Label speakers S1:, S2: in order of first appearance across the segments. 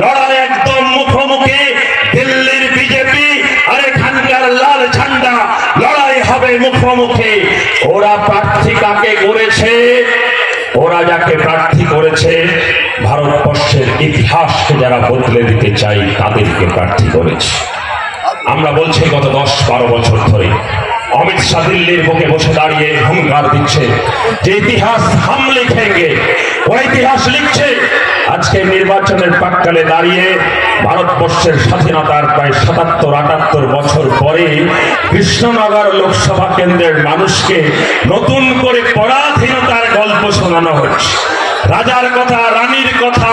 S1: লড়াই একদম মুখোমুখি দিল্লির বিজেপি আর এখানকার লাল ঝান্ডা। লড়াই হবে মুখোমুখি। ওরা প্রার্থী কাকে করেছে? ওরা যাকে প্রার্থী করেছে, ভারতবর্ষের ইতিহাসকে যারা বদলে দিতে চাই তাদেরকে প্রার্থী করেছে। আমরা বলছি গত দশ বারো বছর ধরে, অমিত শাহ দিল্লির বুকে বসে দাঁড়িয়ে হুঙ্কার দিচ্ছে। যে ইতিহাস হাম লিখেঙ্গে ওরা ইতিহাস লিখছে। আজকে নির্বাচনের প্রাককালে দাঁড়িয়ে ভারতবর্ষের স্বাধীনতার প্রায় সাতাত্তর, আটাত্তর বছর পরে কৃষ্ণনগর লোকসভা কেন্দ্রের মানুষকে নতুন করে পরাধীনতার গল্প শোনানো হচ্ছে। রাজার কথা, রানীর কথা,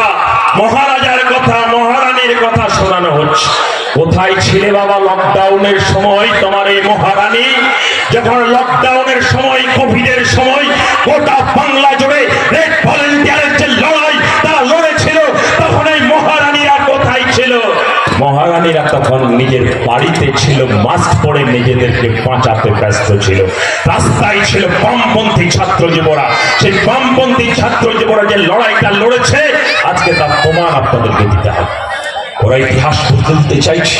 S1: মহারাজার কথা, মহারানীর কথা শোনানো হচ্ছে। কোথায় ছিলে বাবা লকডাউনের সময়? তোমার এই মহারানী, যখন লকডাউনের সময় গোটা বাংলা জুড়ে রেড ভলেন্টিয়ারের যে লড়াই, তারা লড়েছিল, তখন এই মহারানীরা কোথায় ছিল? মহারানীরা তখন নিজের বাড়িতে ছিল, মাস্ক পরে নিজেদেরকে বাঁচাতে ব্যস্ত ছিল। রাস্তায় ছিল বামপন্থী ছাত্র যুবরা। সেই বামপন্থী ছাত্র যুবরা যে লড়াইটা লড়েছে, আজকে তার প্রমাণ আপনাদেরকে দিতে হবে। ওরা ইতিহাস দিতে চাইছে।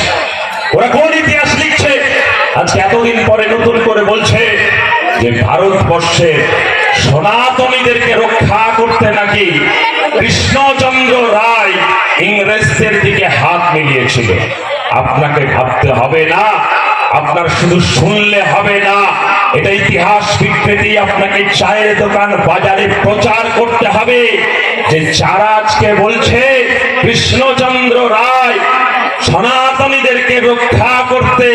S1: ওরা কোন ইতিহাস লিখছে? আজকে এতদিন পরে নতুন করে বলছে যে ভারতবর্ষে সনাতনীদেরকে রক্ষা করতে নাকি কৃষ্ণচন্দ্র রায় ইংরেজদের দিকে হাত মিলিয়েছিল। আপনাকে ভাবতে হবে না, আপনার শুধু শুনলে হবে না। এটা ইতিহাস বিকৃতি, আপনাকে চায়ের দোকান বাজারে প্রচার করতে হবে। যে যারা আজকে বলছে কৃষ্ণচন্দ্র রায়, সনাতনীদেরকে রক্ষা করতে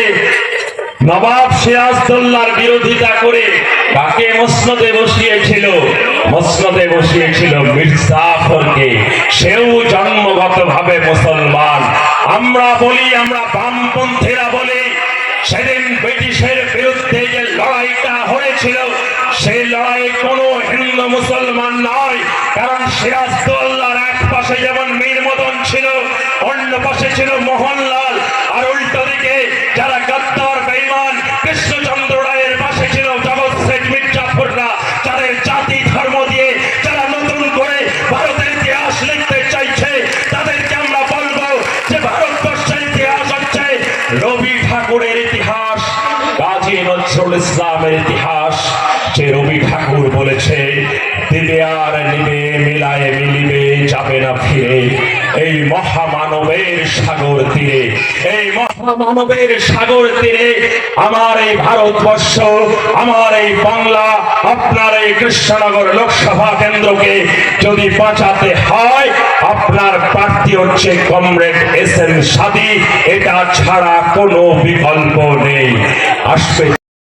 S1: নবাব সিরাজদৌল্লার বিরোধিতা করে কাকে মসনদে বসিয়েছিল মসনদে বসিয়েছিল মির্জাফরকে। সেও জন্মগত ভাবে মুসলমান। আমরা বলি, আমরা বামপন্থীরা বলি, সেদিন ব্রিটিশের বিরুদ্ধে যে লড়াইটা হয়েছিল, সেই লড়াই কোনো হিন্দু মুসলমান নয়। কারণ সিরাজদৌল্লার এক পাশে যেমন মীর মদন ছিল, অন্য পাশে ছিল মোহনলাল। আর উল্টো দিকে যারা গদ্দার ইসলামের ইতিহাস, যে রবি ঠাকুর বলেছে, দিবে আর নিবে, মিলায় মিলিবে, যাবে না ফিরে। এই মহামানবের সাগর তীরে, এই মহামানবের সাগর তীরে আমার এই ভারতবর্ষ, আমার এই বাংলা, আপনার এই কৃষ্ণনগর লোকসভা কেন্দ্রকে যদি বাঁচাতে হয়, আপনার প্রার্থী হচ্ছে কমরেড এস এম সাদি। এটা ছাড়া কোনো বিকল্প নেই। আসবে